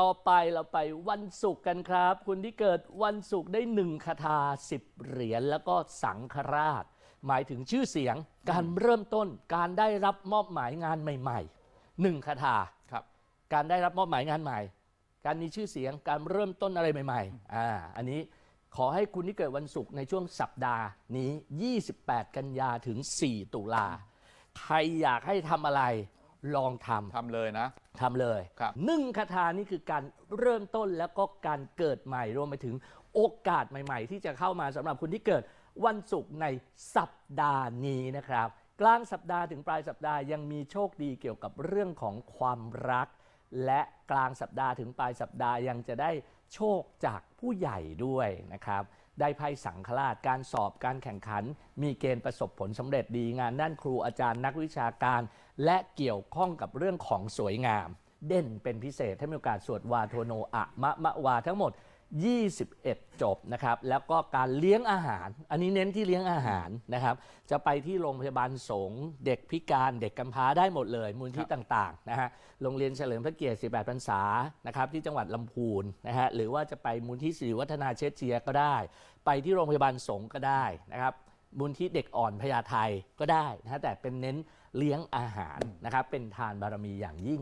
ต่อไปเราไปวันศุกร์กันครับ คุณที่เกิดวันศุกร์ได้หนึ่งคาถาสิบเหรียญแล้วก็สังฆราช หมายถึงชื่อเสียงการเริ่มต้นการได้รับมอบหมายงานใหม่ๆหนึ่งคาถาครับ การได้รับมอบหมายงานใหม่ การมีชื่อเสียงการเริ่มต้นอะไรใหม่ๆอ่าอันนี้ขอให้คุณที่เกิดวันศุกร์ในช่วงสัปดาห์นี้ 28 กันยาถึง 4 ตุลาใครอยากให้ทำอะไร ลองทำทำเลยนะ ทำเลยครับ หนึ่งคาถานี่คือการเริ่มต้นแล้วก็การเกิดใหม่รวมไปถึงโอกาสใหม่ ๆ ที่จะเข้ามาสำหรับคุณที่เกิดวันศุกร์ในสัปดาห์นี้นะครับ กลางสัปดาห์ถึงปลายสัปดาห์ยังมีโชคดีเกี่ยวกับเรื่องของความรัก และกลางสัปดาห์ถึงปลายสัปดาห์ยังจะได้โชคจากผู้ใหญ่ด้วยนะครับ ได้ไพ่สังฆราช การสอบการแข่งขัน มีเกณฑ์ประสบผลสำเร็จดีงานด้านครูอาจารย์นักวิชาการ และเกี่ยวข้องกับเรื่องของสวยงาม เด่นเป็นพิเศษถ้ามีโอกาสสวดวาโทโนอะมะมะวาทั้งหมด 21 จบนะครับ แล้วก็การเลี้ยงอาหาร อันนี้เน้นที่เลี้ยงอาหารนะครับ จะไปที่โรงพยาบาลสงฆ์เด็กพิการเด็กกำพร้าได้หมดเลย มูลที่ต่างๆนะฮะโรงเรียนเฉลิมพระเกียรติ 18 พรรษานะครับที่จังหวัดลำพูนนะฮะหรือว่าจะไปมูลที่สิริวัฒนาเชษเชียก็ได้ ไปที่โรงพยาบาลสงฆ์ก็ได้นะครับมูลที่เด็กอ่อนพญาไทก็ได้นะฮะแต่เป็นเน้นเลี้ยงอาหารนะครับเป็นทานบารมีอย่างยิ่ง